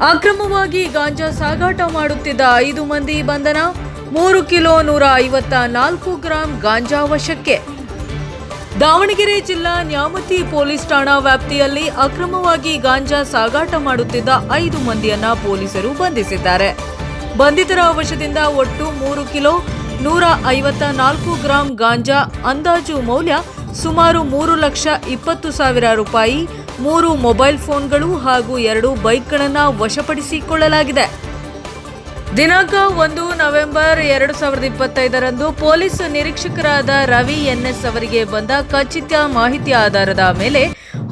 ಅಕ್ರಮವಾಗಿ ಗಾಂಜಾ ಸಾಗಾಟ ಮಾಡುತ್ತಿದ್ದ ಐದು ಮಂದಿ ಬಂಧನ, ಮೂರು ಕಿಲೋ ನೂರ ಐವತ್ತ ನಾಲ್ಕು ಗ್ರಾಂ ಗಾಂಜಾ ವಶಕ್ಕೆ. ದಾವಣಗೆರೆ ಜಿಲ್ಲಾ ನ್ಯಾಮತಿ ಪೊಲೀಸ್ ಠಾಣಾ ವ್ಯಾಪ್ತಿಯಲ್ಲಿ ಅಕ್ರಮವಾಗಿ ಗಾಂಜಾ ಸಾಗಾಟ ಮಾಡುತ್ತಿದ್ದ ಐದು ಮಂದಿಯನ್ನ ಪೊಲೀಸರು ಬಂಧಿಸಿದ್ದಾರೆ. ಬಂಧಿತರ ವಶದಿಂದ ಒಟ್ಟು ಮೂರು ಕಿಲೋ ನೂರ ಐವತ್ತ ನಾಲ್ಕು ಗ್ರಾಂ ಗಾಂಜಾ ಅಂದಾಜು ಮೌಲ್ಯ ಸುಮಾರು ಮೂರು ಲಕ್ಷ ಇಪ್ಪತ್ತು ಸಾವಿರ ರೂಪಾಯಿ ಮೂರು ಮೊಬೈಲ್ ಫೋನ್ಗಳು ಹಾಗೂ ಎರಡು ಬೈಕ್ಗಳನ್ನು ವಶಪಡಿಸಿಕೊಳ್ಳಲಾಗಿದೆ. ದಿನಾಂಕ ಒಂದು, ನವೆಂಬರ್ ಎರಡು ಸಾವಿರದ ಇಪ್ಪತ್ತೈದರಂದು ಪೊಲೀಸ್ ನಿರೀಕ್ಷಕರಾದ ರವಿ ಎನ್ಎಸ್ ಅವರಿಗೆ ಬಂದ ಖಚಿತ ಮಾಹಿತಿ ಆಧಾರದ ಮೇಲೆ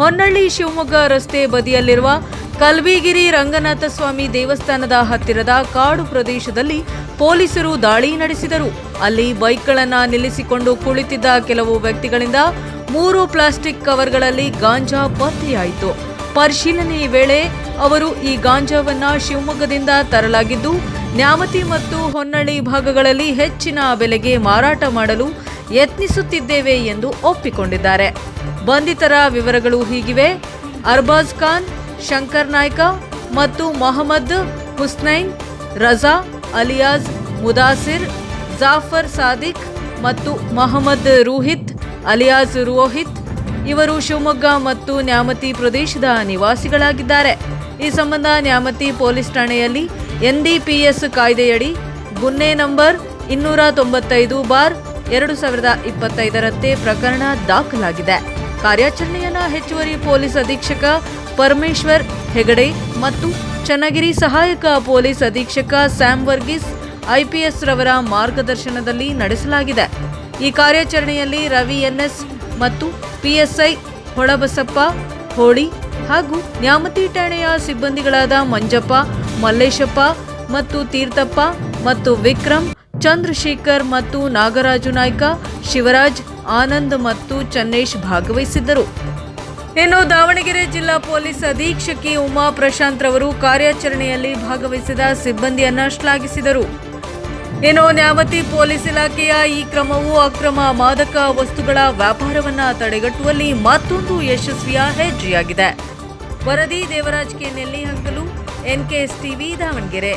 ಹೊನ್ನಳ್ಳಿ ಶಿವಮೊಗ್ಗ ರಸ್ತೆ ಬದಿಯಲ್ಲಿರುವ ಕಲ್ವಿಗಿರಿ ರಂಗನಾಥ ಸ್ವಾಮಿ ದೇವಸ್ಥಾನದ ಹತ್ತಿರದ ಕಾಡು ಪ್ರದೇಶದಲ್ಲಿ ಪೊಲೀಸರು ದಾಳಿ ನಡೆಸಿದರು. ಅಲ್ಲಿ ಬೈಕ್ಗಳನ್ನು ನಿಲ್ಲಿಸಿಕೊಂಡು ಕುಳಿತಿದ್ದ ಕೆಲವು ವ್ಯಕ್ತಿಗಳಿಂದ ಮೂರು ಪ್ಲಾಸ್ಟಿಕ್ ಕವರ್ಗಳಲ್ಲಿ ಗಾಂಜಾ ಪತ್ತೆಯಾಯಿತು. ಪರಿಶೀಲನೆ ವೇಳೆ ಅವರು ಈ ಗಾಂಜಾವನ್ನ ಶಿವಮೊಗ್ಗದಿಂದ ತರಲಾಗಿದ್ದು ನ್ಯಾಮತಿ ಮತ್ತು ಹೊನ್ನಳ್ಳಿ ಭಾಗಗಳಲ್ಲಿ ಹೆಚ್ಚಿನ ಬೆಲೆಗೆ ಮಾರಾಟ ಮಾಡಲು ಯತ್ನಿಸುತ್ತಿದ್ದೇವೆ ಎಂದು ಒಪ್ಪಿಕೊಂಡಿದ್ದಾರೆ. ಬಂಧಿತರ ವಿವರಗಳು ಹೀಗಿವೆ. ಅರ್ಬಾಜ್ ಖಾನ್, ಶಂಕರ್ ನಾಯ್ಕ ಮತ್ತು ಮೊಹಮ್ಮದ್ ಹುಸ್ನೈನ್, ರಜಾ, ಅಲಿಯಾಜ್, ಮುದಾಸಿರ್, ಜಾಫರ್ ಸಾದಿಕ್ ಮತ್ತು ಮೊಹಮ್ಮದ್ ರೂಹಿತ್, ಅಲಿಯಾಜ್ ರೋಹಿತ್ ಇವರು ಶಿವಮೊಗ್ಗ ಮತ್ತು ನ್ಯಾಮತಿ ಪ್ರದೇಶದ ನಿವಾಸಿಗಳಾಗಿದ್ದಾರೆ. ಈ ಸಂಬಂಧ ನ್ಯಾಮತಿ ಪೊಲೀಸ್ ಠಾಣೆಯಲ್ಲಿ ಎನ್ಡಿಪಿಎಸ್ ಕಾಯ್ದೆಯಡಿ ಗುನ್ನೆ ನಂಬರ್ ಇನ್ನೂರ ತೊಂಬತ್ತೈದು ಬಾರ್ ಎರಡು ಸಾವಿರದ ಇಪ್ಪತ್ತೈದರಂತೆ ಪ್ರಕರಣ ದಾಖಲಾಗಿದೆ. ಕಾರ್ಯಾಚರಣೆಯನ್ನ ಹೆಚ್ಚುವರಿ ಪೊಲೀಸ್ ಅಧೀಕ್ಷಕ ಪರಮೇಶ್ವರ್ ಹೆಗಡೆ ಮತ್ತು ಚನ್ನಗಿರಿ ಸಹಾಯಕ ಪೊಲೀಸ್ ಅಧೀಕ್ಷಕ ಸ್ಯಾಮ್ ವರ್ಗೀಸ್ ಐಪಿಎಸ್ ರವರ ಮಾರ್ಗದರ್ಶನದಲ್ಲಿ ನಡೆಸಲಾಗಿದೆ. ಈ ಕಾರ್ಯಾಚರಣೆಯಲ್ಲಿ ರವಿ ಎನ್ಎಸ್ ಮತ್ತು ಪಿಎಸ್ಐ ಹೊಳಬಸಪ್ಪ ಹೋಳಿ ಹಾಗೂ ನ್ಯಾಮತಿ ಠಾಣೆಯ ಸಿಬ್ಬಂದಿಗಳಾದ ಮಂಜಪ್ಪ ಮಲ್ಲೇಶಪ್ಪ ಮತ್ತು ತೀರ್ಥಪ್ಪ ಮತ್ತು ವಿಕ್ರಮ್, ಚಂದ್ರಶೇಖರ್ ಮತ್ತು ನಾಗರಾಜು ನಾಯ್ಕ, ಶಿವರಾಜ್, ಆನಂದ್ ಮತ್ತು ಚನ್ನೇಶ್ ಭಾಗವಹಿಸಿದ್ದರು. ಇನ್ನು ದಾವಣಗೆರೆ ಜಿಲ್ಲಾ ಪೊಲೀಸ್ ಅಧೀಕ್ಷಕಿ ಉಮಾ ಪ್ರಶಾಂತ್ ರವರು ಕಾರ್ಯಾಚರಣೆಯಲ್ಲಿ ಭಾಗವಹಿಸಿದ ಸಿಬ್ಬಂದಿಯನ್ನ ಶ್ಲಾಘಿಸಿದರು. ಇನ್ನು ನ್ಯಾಮತಿ ಪೊಲೀಸ್ ಇಲಾಖೆಯ ಈ ಕ್ರಮವು ಅಕ್ರಮ ಮಾದಕ ವಸ್ತುಗಳ ವ್ಯಾಪಾರವನ್ನ ತಡೆಗಟ್ಟುವಲ್ಲಿ ಮತ್ತೊಂದು ಯಶಸ್ವಿಯ ಹೆಜ್ಜೆಯಾಗಿದೆ. ವರದಿ Devaraj K S TV Davanagere.